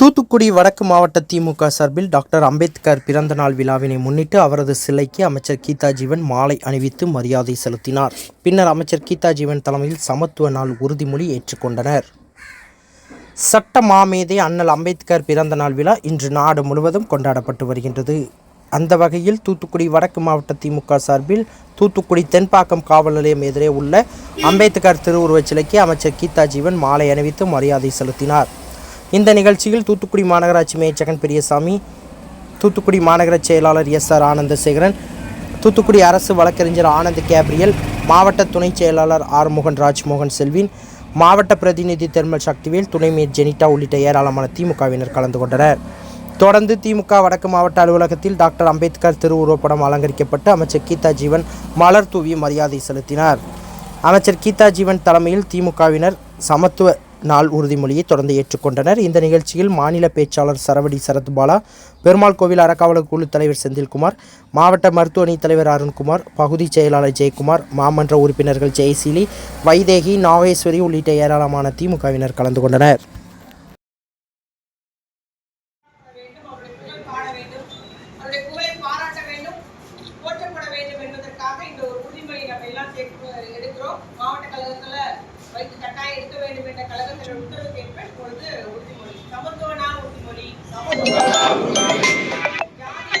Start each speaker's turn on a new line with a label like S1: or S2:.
S1: தூத்துக்குடி வடக்கு மாவட்ட திமுக சார்பில் டாக்டர் அம்பேத்கர் பிறந்தநாள் விழாவினை முன்னிட்டு அவரது சிலைக்கு அமைச்சர் கீதா ஜீவன் மாலை அணிவித்து மரியாதை செலுத்தினார். பின்னர் அமைச்சர் கீதா ஜீவன் தலைமையில் சமத்துவ நாள் உறுதிமொழி ஏற்றுக்கொண்டனர். சட்ட மாமேதை அண்ணல் அம்பேத்கர் பிறந்தநாள் விழா இன்று நாடு முழுவதும் கொண்டாடப்பட்டு வருகின்றது. அந்த வகையில் தூத்துக்குடி வடக்கு மாவட்ட திமுக சார்பில் தூத்துக்குடி தென்பாக்கம் காவல் நிலையம் எதிரே உள்ள அம்பேத்கர் திருவுருவச் சிலைக்கு அமைச்சர் கீதா ஜீவன் மாலை அணிவித்து மரியாதை செலுத்தினார். இந்த நிகழ்ச்சியில் தூத்துக்குடி மாநகராட்சி மேயர் ஜெகன் பெரியசாமி தூத்துக்குடி மாநகர செயலாளர் எஸ் ஆர் ஆனந்தசேகரன் தூத்துக்குடி அரசு வழக்கறிஞர் ஆனந்த் கேப்ரியல் மாவட்ட துணைச் செயலாளர் ஆர் மோகன் ராஜ்மோகன் செல்வின் மாவட்ட பிரதிநிதி தெர்மல் சக்திவேல் துணை மேயர் ஜெனிட்டா உள்ளிட்ட ஏராளமான திமுகவினர் கலந்து கொண்டனர். தொடர்ந்து திமுக வடக்கு மாவட்ட அலுவலகத்தில் டாக்டர் அம்பேத்கர் திருவுருவப்படம் அலங்கரிக்கப்பட்டு அமைச்சர் கீதா ஜீவன் மலர் தூவி மரியாதை செலுத்தினார். அமைச்சர் கீதா ஜீவன் தலைமையில் திமுகவினர் சமத்துவ நாள் உறுதிமொழியை தொடர்ந்து ஏற்றுக்கொண்டனர். இந்த நிகழ்ச்சியில் மாநில பேச்சாளர் சரவடி சரத்பாலா பெருமாள் கோவில் அறக்காவலர் குழு தலைவர் செந்தில்குமார் மாவட்ட மருத்துவணி தலைவர் அருண்குமார் பகுதி செயலாளர் ஜெயக்குமார் மாமன்ற உறுப்பினர்கள் ஜெயசீலி வைதேகி நாகேஸ்வரி உள்ளிட்ட ஏராளமான திமுகவினர் கலந்து கொண்டனர்.
S2: போற்றப்பட வேண்டும் என்பதற்காக இந்த ஒரு உறுதிமொழி நம்ம எல்லாம் எடுக்கிறோம். மாவட்ட கழகத்தில் வைத்து கட்டாயம் எடுக்க வேண்டும் என்ற கழகத்தின் உத்தரவுக்கேற்ப இப்பொழுது உறுதிமொழி. சமத்துவனா உறுதிமொழி? ஜாதி